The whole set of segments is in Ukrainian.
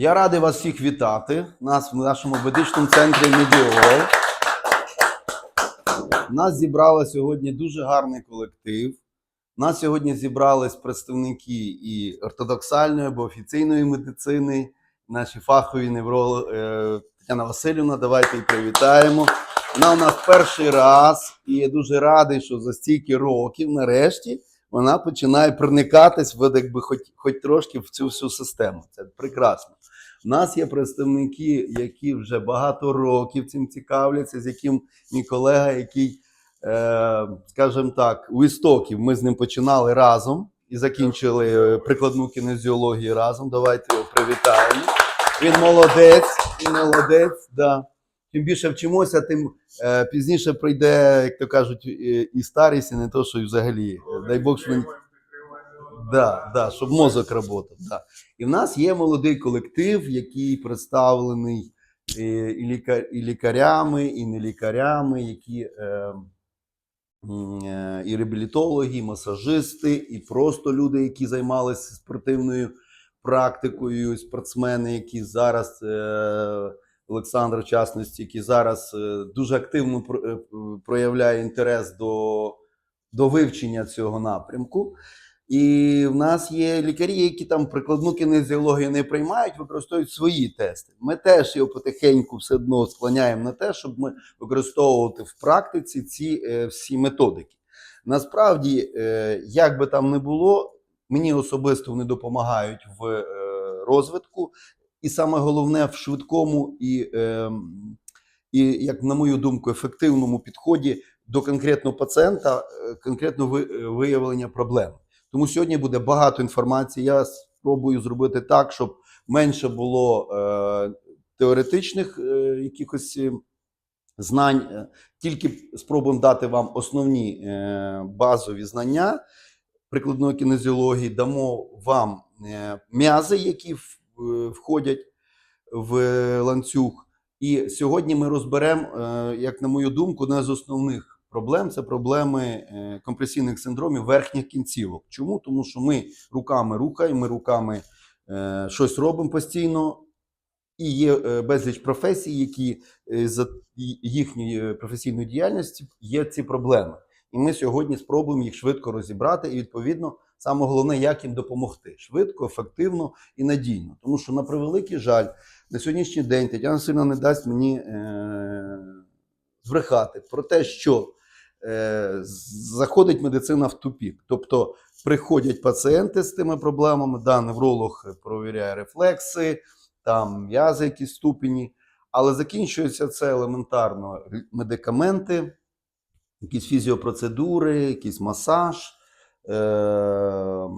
Я радий вас всіх вітати. Нас в нашому медичному центрі Медіол. Нас зібрали сьогодні дуже гарний колектив. Нас сьогодні зібрались представники і ортодоксальної або офіційної медицини, наші фахові неврологи. Тетяна Васильівна, давайте її привітаємо. Вона у нас перший раз, і я дуже радий, що за стільки років, нарешті, вона починає проникатись в якби хоч, хоч трошки в цю всю систему. Це прекрасно. У нас є представники, які вже багато років цим цікавляться, з яким мій колега, який, е, скажімо так, у істоків ми з ним починали разом і закінчили е, прикладну кінезіологію разом. Давайте його привітаємо. Він молодець, він молодець. Да. Чим більше вчимося, тим е, пізніше прийде, як то кажуть, і старість, і не то, що і взагалі. Е, Дай Бог, що він Да, да, щоб мозок працював. Да. І в нас є молодий колектив, який представлений е, і, лікар, і лікарями, і не лікарями, які е, е, і реабілітологи, і масажисти, і просто люди, які займалися спортивною практикою, спортсмени, які зараз. Е, Олександр, в частності, який зараз е, дуже активно е, проявляє інтерес до, до вивчення цього напрямку. І в нас є лікарі, які там прикладну кінезіологію не приймають, використовують свої тести. Ми теж його потихеньку все одно склоняємо на те, щоб ми використовувати в практиці ці е, всі методики. Насправді, як би там не було, мені особисто вони допомагають в розвитку, і саме головне в швидкому і, е, і, як на мою думку, ефективному підході до конкретного пацієнта, е, конкретно е, виявлення проблем. Тому сьогодні буде багато інформації. Я спробую зробити так, щоб менше було е, теоретичних е, якихось е, знань. Тільки спробуємо дати вам основні е, базові знання прикладної кінезіології, дамо вам м'язи, які в- входять в ланцюг. І сьогодні ми розберемо, е, як на мою думку, одна з основних проблем це проблеми е, компресійних синдромів верхніх кінцівок. Чому? Тому що ми руками рухаємо, ми руками е, щось робимо постійно, і є е, безліч професій, які е, за ї- їхньою професійною діяльністю є ці проблеми. І ми сьогодні спробуємо їх швидко розібрати, і відповідно саме головне, як їм допомогти швидко, ефективно і надійно. Тому що, на превеликий жаль, на сьогоднішній день Тетяна сильно не дасть мені е- збрехати про те, що е- заходить медицина в тупік. Тобто приходять пацієнти з тими проблемами, да, невролог провіряє рефлекси, там м'язи, якісь ступені, але закінчується це елементарно медикаменти, якісь фізіопроцедури, якийсь масаж. Е-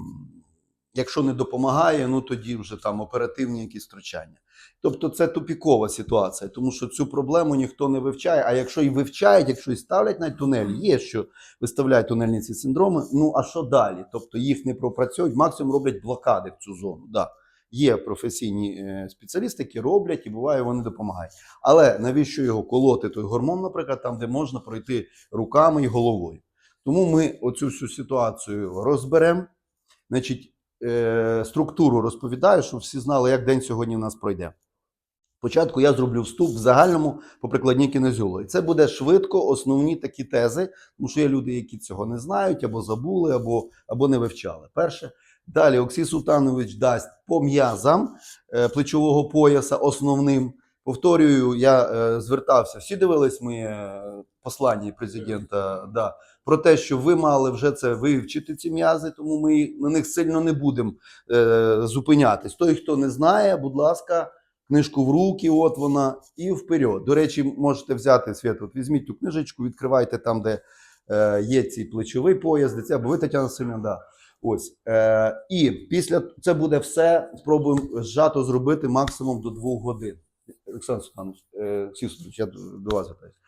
Якщо не допомагає, ну тоді вже там оперативні якісь втручання. Тобто це тупікова ситуація, тому що цю проблему ніхто не вивчає. А якщо і вивчають, якщо і ставлять на тунель, є що виставляють тунельні ці синдроми. Ну а що далі? Тобто їх не пропрацьовують, максимум роблять блокади в цю зону. Да. Є професійні е, спеціалісти, які роблять і буває, вони допомагають. Але навіщо його колоти той гормон, наприклад, там, де можна пройти руками і головою? Тому ми оцю всю ситуацію розберемо. Значить, е, структуру розповідаю, щоб всі знали, як день сьогодні в нас пройде. Спочатку я зроблю вступ в загальному по прикладній кінезіології. Це буде швидко основні такі тези, тому що є люди, які цього не знають, або забули, або, або не вивчали. Перше. Далі Оксій Султанович дасть по м'язам е, плечового пояса основним. Повторюю, я е, звертався. Всі дивились моє е, послання президента да, про те, що ви мали вже це вивчити ці м'язи, тому ми на них сильно не будемо е, зупинятись. Той, хто не знає, будь ласка, книжку в руки, от вона, і вперед. До речі, можете взяти світ, от візьміть ту книжечку, відкривайте там, де е, є цей плечовий пояс, де це, або ви Тетяна Сильна, да. Ось. Е, і після це буде все. Спробуємо зжато зробити максимум до двох годин. Олександр Султанович, е, Султанович, я до вас звертаюся.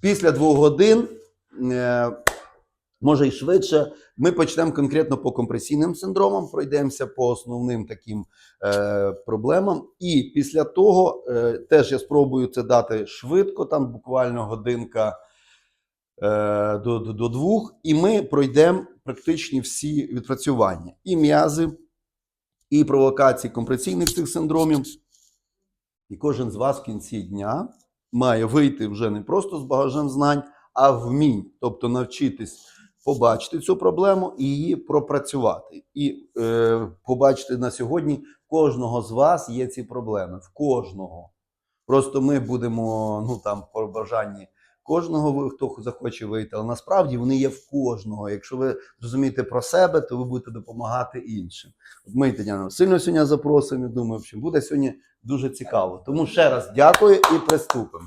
Після двох годин, е, може і швидше, ми почнемо конкретно по компресійним синдромам, пройдемося по основним таким е, проблемам. І після того е, теж я спробую це дати швидко, там буквально годинка до, до, до двох, і ми пройдемо практичні всі відпрацювання: і м'язи, і провокації компресійних цих синдромів, І кожен з вас в кінці дня має вийти вже не просто з багажем знань, а вмінь, тобто навчитись побачити цю проблему і її пропрацювати. І е, побачити на сьогодні, в кожного з вас є ці проблеми. В кожного. Просто ми будемо, ну там, по бажанні кожного, хто захоче вийти, але насправді вони є в кожного. Якщо ви розумієте про себе, то ви будете допомагати іншим. Ми Тетяна сильно сьогодні запросимо. Думаю, що буде сьогодні дуже цікаво. Тому ще раз дякую і приступимо.